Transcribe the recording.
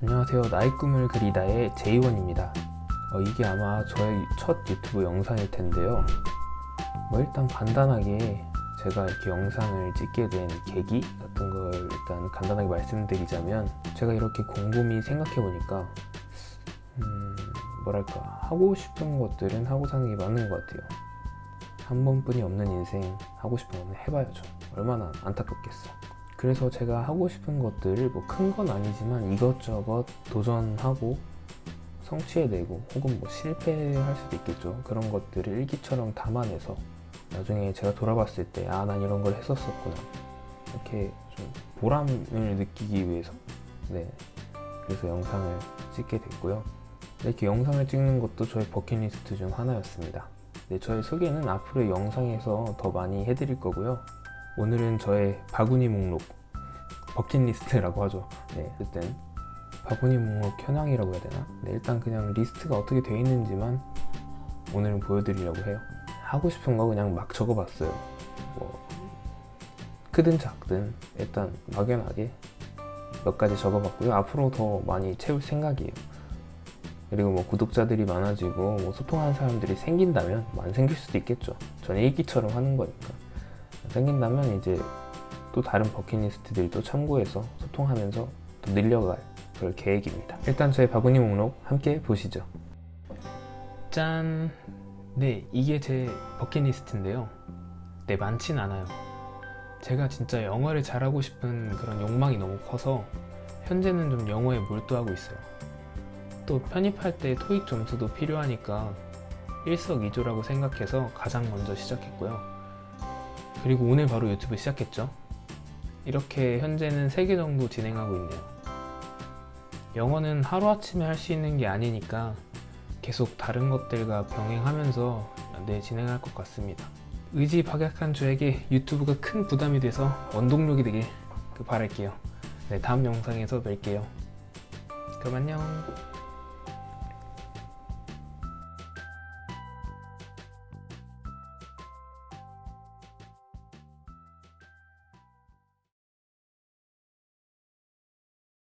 안녕하세요. 나의 꿈을 그리다의 제이원입니다. 어, 이게 아마 저의 첫 유튜브 영상일 텐데요. 뭐 일단 간단하게 제가 이렇게 영상을 찍게 된 계기 같은 걸 일단 간단하게 말씀드리자면 제가 이렇게 곰곰이 생각해 보니까 음, 뭐랄까 하고 싶은 것들은 하고 사는 게 맞는 것 같아요. 한 번뿐이 없는 인생 하고 싶은 건 해봐야죠. 얼마나 안타깝겠어. 그래서 제가 하고 싶은 것들을 뭐 큰 건 아니지만 이것저것 도전하고 성취해내고 혹은 뭐 실패할 수도 있겠죠. 그런 것들을 일기처럼 담아내서 나중에 제가 돌아봤을 때 아 난 이런 걸 했었었구나 이렇게 좀 보람을 느끼기 위해서 네 그래서 영상을 찍게 됐고요. 이렇게 영상을 찍는 것도 저의 버킷리스트 중 하나였습니다. 네, 저의 소개는 앞으로 영상에서 더 많이 해드릴 거고요. 오늘은 저의 바구니 목록 버킷리스트라고 하죠. 네, 어쨌든 바구니 목록 현황이라고 해야 되나? 네, 일단 그냥 리스트가 어떻게 되어 있는지만 오늘은 보여드리려고 해요. 하고 싶은 거 그냥 막 적어봤어요. 뭐 크든 작든 일단 막연하게 몇 가지 적어봤고요. 앞으로 더 많이 채울 생각이에요. 그리고 뭐 구독자들이 많아지고 뭐 소통하는 사람들이 생긴다면 뭐안 생길 수도 있겠죠. 저는 일기처럼 하는 거니까 생긴다면 이제 또 다른 버킷리스트들이 또 참고해서 소통하면서 또 늘려갈 그럴 계획입니다. 일단 저의 바구니 목록 함께 보시죠. 짠. 네, 이게 제 버킷리스트인데요. 네, 많진 않아요. 제가 진짜 영어를 잘하고 싶은 그런 욕망이 너무 커서 현재는 좀 영어에 몰두하고 있어요. 또 편입할 때 토익 점수도 필요하니까 일석이조라고 생각해서 가장 먼저 시작했고요. 그리고 오늘 바로 유튜브 시작했죠. 이렇게 현재는 3개 정도 진행하고 있네요. 영어는 하루아침에 할 수 있는 게 아니니까 계속 다른 것들과 병행하면서 네, 진행할 것 같습니다. 의지 박약한 저에게 유튜브가 큰 부담이 돼서 원동력이 되길 그 바랄게요. 네, 다음 영상에서 뵐게요. 그럼 안녕.